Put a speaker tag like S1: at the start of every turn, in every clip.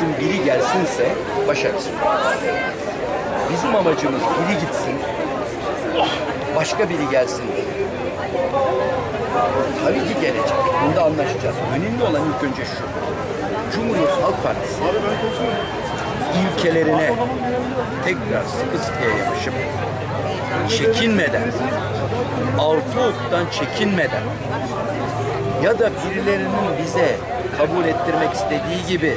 S1: isim biri gelsinse başarısı olur. Bizim amacımız biri gitsin, başka biri gelsin. Tabii ki gelecek. Bunda anlaşacağız. Önemli olan ilk önce şu. Cumhuriyet Halk Partisi ilkelerine tekrar sıkı sıkıya yapışıp çekinmeden, altı oktan çekinmeden ya da birilerinin bize kabul ettirmek istediği gibi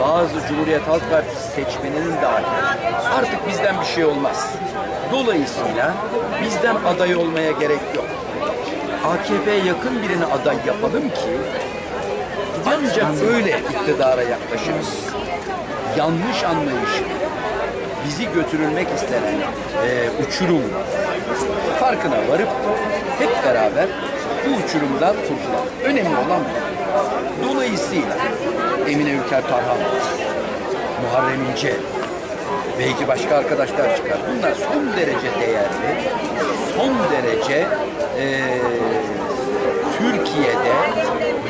S1: bazı Cumhuriyet Halk Partisi seçmeninin dahi artık bizden bir şey olmaz. Dolayısıyla bizden aday olmaya gerek yok. AKP'ye yakın birini aday yapalım ki ancak böyle iktidara yaklaşırız. Yanlış anlayış, bizi götürülmek istenen e, uçurum farkına varıp hep beraber bu uçurumdan kurtulalım. Önemli olan bu. Dolayısıyla Emine Ülker Tarhan, Muharrem İnce, belki başka arkadaşlar çıkar. Bunlar son derece değerli, son derece e, Türkiye'de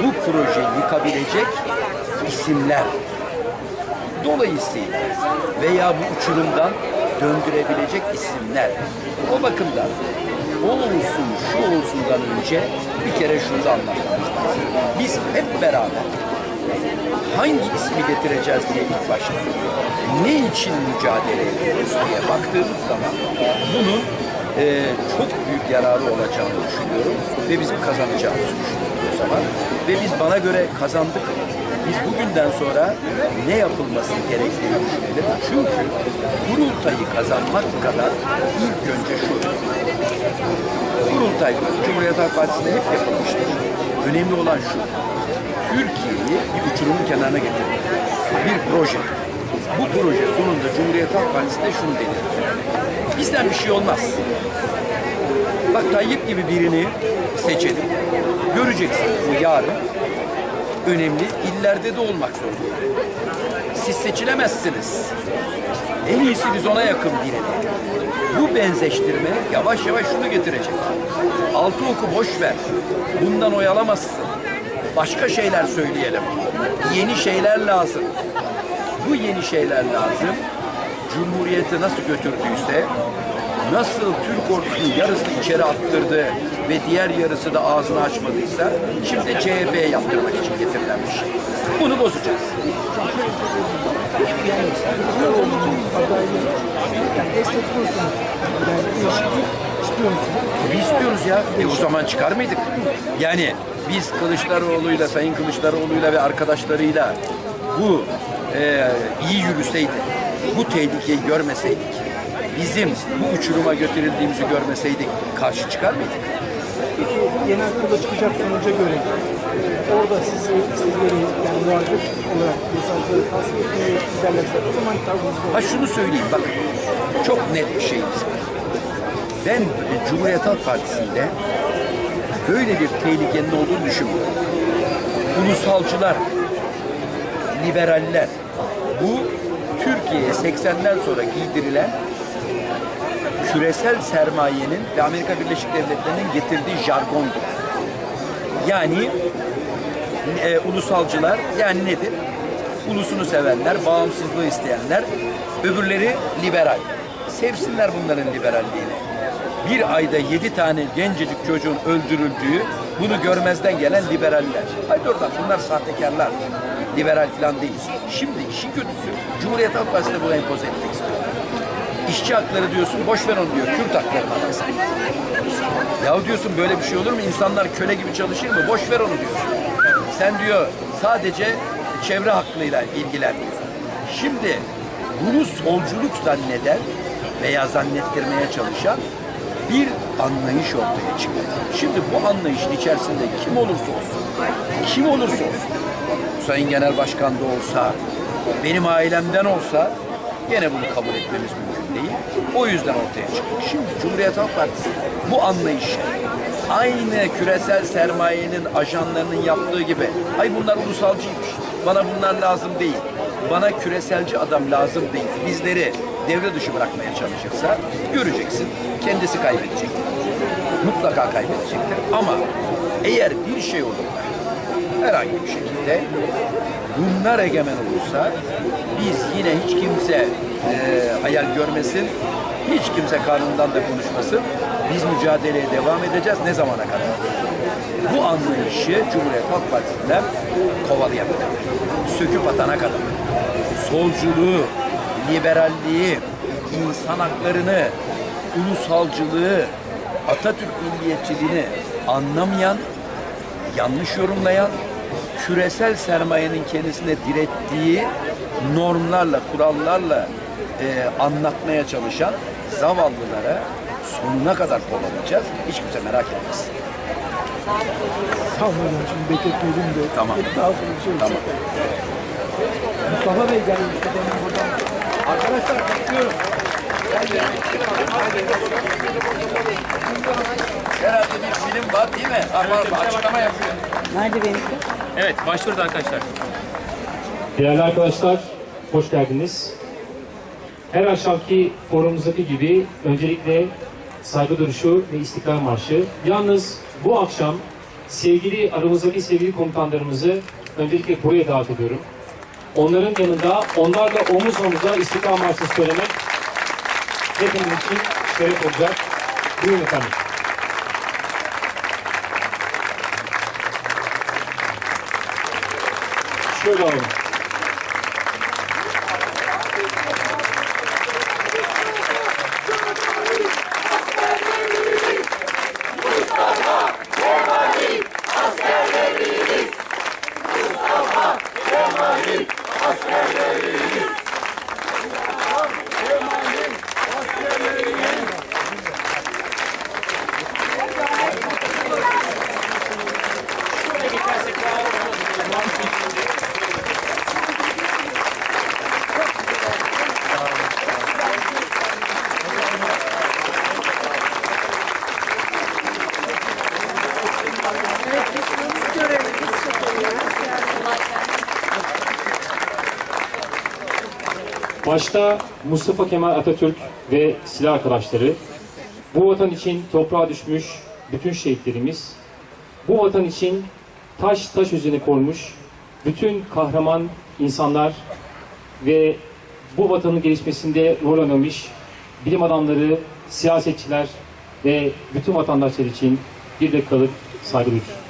S1: bu projeyi yıkabilecek isimler. Dolayısıyla veya bu uçurumdan döndürebilecek isimler. O bakımdan o olsun şu olsundan önce bir kere şunu anlatmamız. Biz hep beraber hangi ismi getireceğiz diye ilk başta ne için mücadele ediyoruz diye baktığımız zaman bunun e, çok büyük yararı olacağını düşünüyorum ve bizim kazanacağımızı düşünüyorum o zaman. Ve biz bana göre kazandık. Biz bugünden sonra ne yapılması gerektiğini düşünelim. Çünkü kurultayı kazanmak kadar ilk önce şu. Kurultay Cumhuriyet Halk Partisi'nde hep yapılmıştır. Önemli olan şu. Türkiye'yi bir uçurumun kenarına getirmek. Bir proje. Bu proje sonunda Cumhuriyet Halk Partisi de şunu dedi. Bizden bir şey olmaz. Bak Tayyip gibi birini seçelim. Göreceksin bu yarın önemli illerde de olmak zorunda. Siz seçilemezsiniz. En iyisi biz ona yakın birini. Bu benzeştirme yavaş yavaş şunu getirecek. Altı oku boş ver. Bundan oyalamazsın. Başka şeyler söyleyelim. Yeni şeyler lazım. Bu yeni şeyler lazım. Cumhuriyeti nasıl götürdüyse, nasıl Türk ordusunun yarısını içeri attırdı ve diğer yarısı da ağzını açmadıysa, şimdi CHP'ye yaptırmak için getirilen bir şey. Bunu bozacağız.
S2: Yani?
S1: Tabii istiyoruz ya. E o zaman çıkar mıydık? Yani biz Kılıçdaroğlu'yla, Sayın Kılıçdaroğlu'yla ve arkadaşlarıyla bu e, iyi yürüseydik, bu tehlikeyi görmeseydik, bizim bu uçuruma götürüldüğümüzü görmeseydik karşı çıkar mıydık?
S2: Peki genel kurula çıkacak sonuca göre orada siz sizleri yani muhalefet olarak mesajları tasvip etmeye giderlerse o zaman tavrınız ne olur?
S1: Ha şunu söyleyeyim bak çok net bir şeyimiz var. Ben Cumhuriyet Halk Partisi'nde böyle bir tehlikenin olduğunu düşünmüyorum. Ulusalcılar, liberaller bu Türkiye'ye 80'den sonra giydirilen küresel sermayenin ve Amerika Birleşik Devletleri'nin getirdiği jargondur. Yani e, ulusalcılar yani nedir? Ulusunu sevenler, bağımsızlığı isteyenler, öbürleri liberal. Sevsinler bunların liberalliğini. Bir ayda yedi tane gencecik çocuğun öldürüldüğü, bunu görmezden gelen liberaller. Haydi oradan bunlar sahtekarlar. Liberal falan değil. Şimdi işin kötüsü Cumhuriyet Halk Partisi de bunu empoze etmek istiyor. İşçi hakları diyorsun, boş ver onu diyor. Kürt haklarını alırsan. Ya diyorsun böyle bir şey olur mu? İnsanlar köle gibi çalışır mı? Boş ver onu diyorsun. Sen diyor sadece çevre hakkıyla ilgilen diyor. Şimdi bunu solculuk zanneden veya zannettirmeye çalışan bir anlayış ortaya çıkıyor. Şimdi bu anlayışın içerisinde kim olursa olsun, kim olursa olsun, Sayın Genel Başkan da olsa, benim ailemden olsa gene bunu kabul etmemiz mümkün değil. O yüzden ortaya çıktı. Şimdi Cumhuriyet Halk Partisi bu anlayışı aynı küresel sermayenin ajanlarının yaptığı gibi ay bunlar ulusalcıymış. Bana bunlar lazım değil. Bana küreselci adam lazım değil. Bizleri devre dışı bırakmaya çalışırsa göreceksin kendisi kaybedecektir. Mutlaka kaybedecektir. Ama eğer bir şey olur herhangi bir şekilde bunlar egemen olursa biz yine hiç kimse e, hayal görmesin, hiç kimse karnından da konuşmasın. Biz mücadeleye devam edeceğiz. Ne zamana kadar? Bu anlayışı Cumhuriyet Halk Partisi'nden kovalayana kadar. Söküp atana kadar. Solculuğu, liberalliği, insan haklarını, ulusalcılığı, Atatürk milliyetçiliğini anlamayan, yanlış yorumlayan, küresel sermayenin kendisine direttiği normlarla, kurallarla e, anlatmaya çalışan zavallılara sonuna kadar kovalayacağız. Hiç kimse merak etmesin.
S2: Tamam hocam şimdi bekletmeyelim de.
S1: Tamam.
S2: Daha sonra bir şey olacak.
S1: Tamam.
S2: Mustafa Bey geldi. Mustafa Bey buradan. Arkadaşlar bekliyorum.
S1: Herhalde bir film var değil mi? Ama açıklama yapıyor.
S3: Nerede benimki?
S4: Evet, başlıyoruz arkadaşlar.
S5: Değerli arkadaşlar, hoş geldiniz. Her akşamki forumumuzdaki gibi öncelikle saygı duruşu ve istiklal marşı. Yalnız bu akşam sevgili aramızdaki sevgili komutanlarımızı öncelikle buraya davet ediyorum. Onların yanında onlarla omuz omuza istiklal marşı söylemek hepimiz için şeref olacak. Buyurun efendim. Şöyle alalım. Başta Mustafa Kemal Atatürk ve silah arkadaşları, bu vatan için toprağa düşmüş bütün şehitlerimiz, bu vatan için taş taş üzerine kormuş bütün kahraman insanlar ve bu vatanın gelişmesinde rol oynamış bilim adamları, siyasetçiler ve bütün vatandaşlar için bir dakikalık saygı duyuyoruz.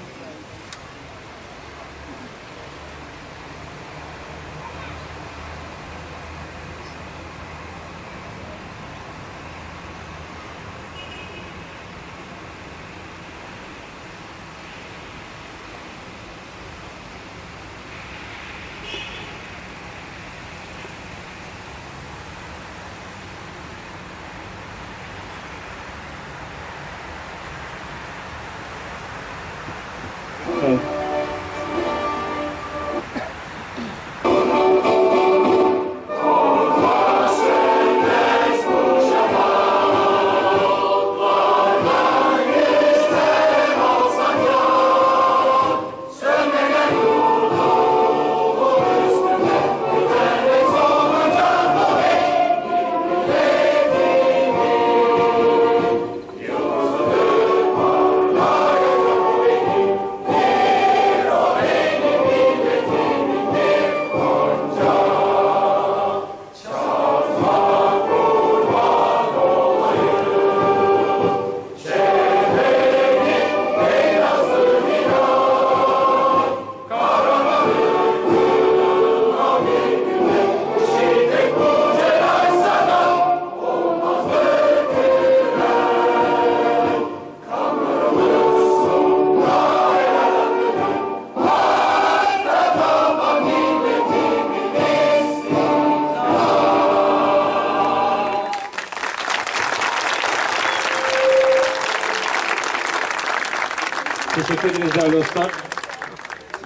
S5: Teşekkür ederiz değerli dostlar.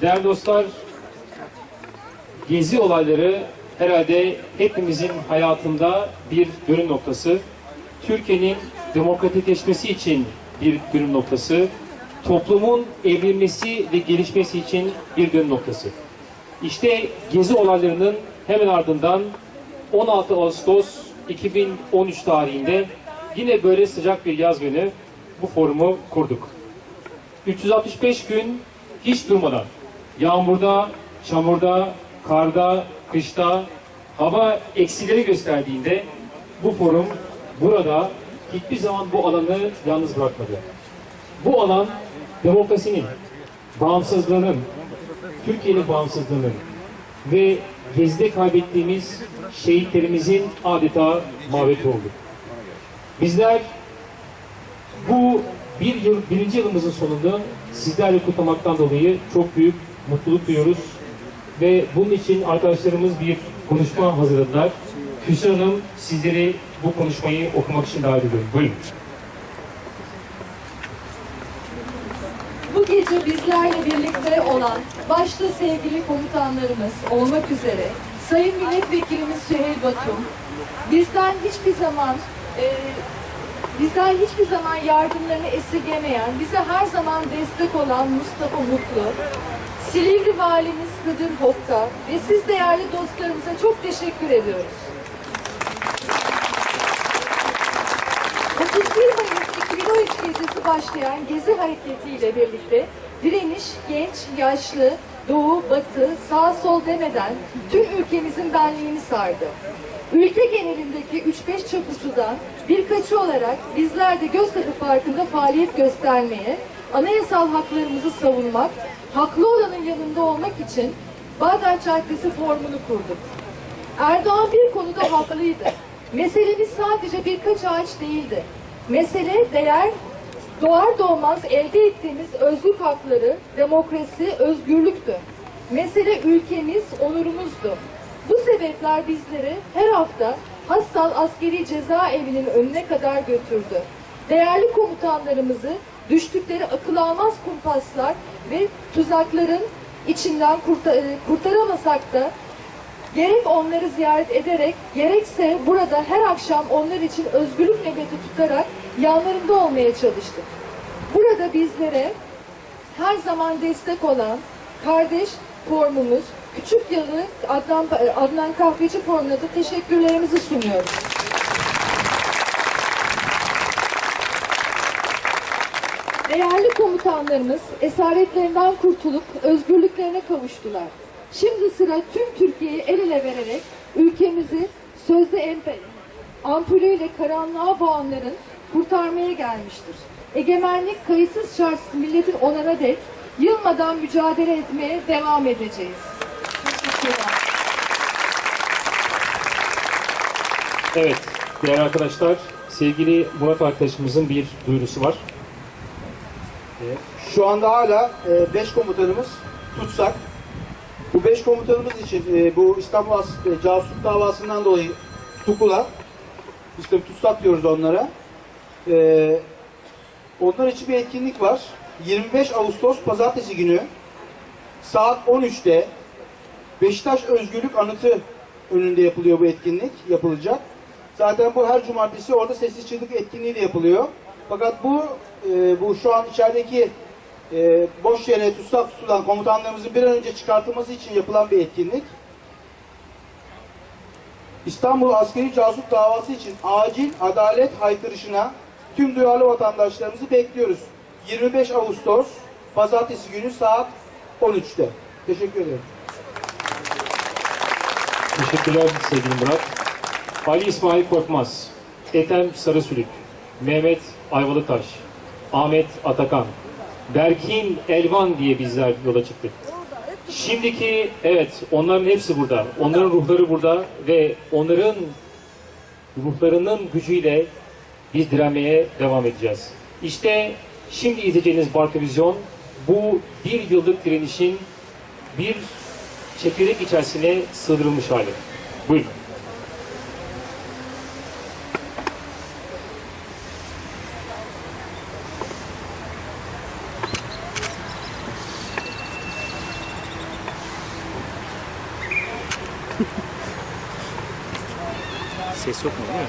S5: Değerli dostlar, gezi olayları herhalde hepimizin hayatında bir dönüm noktası. Türkiye'nin demokratikleşmesi için bir dönüm noktası. Toplumun evrilmesi ve gelişmesi için bir dönüm noktası. İşte gezi olaylarının hemen ardından 16 Ağustos 2013 tarihinde yine böyle sıcak bir yaz günü bu forumu kurduk. 365 gün hiç durmadan, yağmurda, çamurda, karda, kışta, hava eksileri gösterdiğinde bu forum burada hiçbir zaman bu alanı yalnız bırakmadı. Bu alan demokrasinin, bağımsızlığının, Türkiye'nin bağımsızlığının ve Gezi'de kaybettiğimiz şehitlerimizin adeta mabeti oldu. Bizler bu bir yıl, birinci yılımızın sonunda sizlerle kutlamaktan dolayı çok büyük mutluluk duyuyoruz. Ve bunun için arkadaşlarımız bir konuşma hazırladılar. Hüsnü Hanım sizleri bu konuşmayı okumak için davet ediyorum. Buyurun.
S3: Bu gece bizlerle birlikte olan başta sevgili komutanlarımız olmak üzere Sayın Milletvekilimiz Süheyl Batum bizden hiçbir zaman e, bizden hiçbir zaman yardımlarını esirgemeyen, bize her zaman destek olan Mustafa Mutlu, Silivri Valimiz Hıdır Hokka ve siz değerli dostlarımıza çok teşekkür ediyoruz. 31 Mayıs 2013 gecesi başlayan Gezi Hareketi ile birlikte direniş genç, yaşlı, doğu, batı, sağ sol demeden tüm ülkemizin benliğini sardı. Ülke genelindeki 3-5 çapulcudan birkaçı olarak bizler de Göztepe Parkı'nda faaliyet göstermeye, anayasal haklarımızı savunmak, haklı olanın yanında olmak için Bağdat Caddesi formunu kurduk. Erdoğan bir konuda haklıydı. Meselemiz sadece birkaç ağaç değildi. Mesele değer doğar doğmaz elde ettiğimiz özlük hakları, demokrasi, özgürlüktü. Mesele ülkemiz, onurumuzdu. Bu sebepler bizleri her hafta Hastal Askeri Cezaevinin önüne kadar götürdü. Değerli komutanlarımızı düştükleri akıl almaz kumpaslar ve tuzakların içinden kurta- e, kurtaramasak da Gerek onları ziyaret ederek, gerekse burada her akşam onlar için özgürlük nöbeti tutarak yanlarında olmaya çalıştık. Burada bizlere her zaman destek olan kardeş formumuz, Küçük Yalı Adnan, Adnan Kahveci formuna da teşekkürlerimizi sunuyoruz. Değerli komutanlarımız esaretlerinden kurtulup özgürlüklerine kavuştular. Şimdi sıra tüm Türkiye'yi el ele vererek ülkemizi sözde empe, ampulüyle karanlığa boğanların kurtarmaya gelmiştir. Egemenlik kayıtsız şartsız milletin onana dek yılmadan mücadele etmeye devam edeceğiz. Teşekkürler.
S5: Evet, değerli arkadaşlar, sevgili Murat arkadaşımızın bir duyurusu var.
S2: Şu anda hala 5 komutanımız tutsak. Bu 5 komutanımız için e, bu İstanbul As e, casusluk davasından dolayı tutuklular. İşte tutsak diyoruz onlara. E, onlar için bir etkinlik var. 25 Ağustos Pazartesi günü saat 13'te Beşiktaş Özgürlük Anıtı önünde yapılıyor bu etkinlik. Yapılacak. Zaten bu her cumartesi orada sessiz çığlık etkinliği de yapılıyor. Fakat bu e, bu şu an içerideki e, boş yere tutsak tutulan komutanlarımızın bir an önce çıkartılması için yapılan bir etkinlik. İstanbul Askeri Casus davası için acil adalet haykırışına tüm duyarlı vatandaşlarımızı bekliyoruz. 25 Ağustos Pazartesi günü saat 13'te. Teşekkür ederim.
S5: Teşekkürler sevgili Murat. Ali İsmail Korkmaz, Ethem Sarısülük, Mehmet Ayvalıtaş, Ahmet Atakan, Berkin Elvan diye bizler yola çıktık. Şimdiki evet onların hepsi burada. Onların ruhları burada ve onların ruhlarının gücüyle biz direnmeye devam edeceğiz. İşte şimdi izleyeceğiniz Barka Vizyon bu bir yıllık direnişin bir çekirdek içerisine sığdırılmış hali. Buyurun. Ses yok mu değil mi?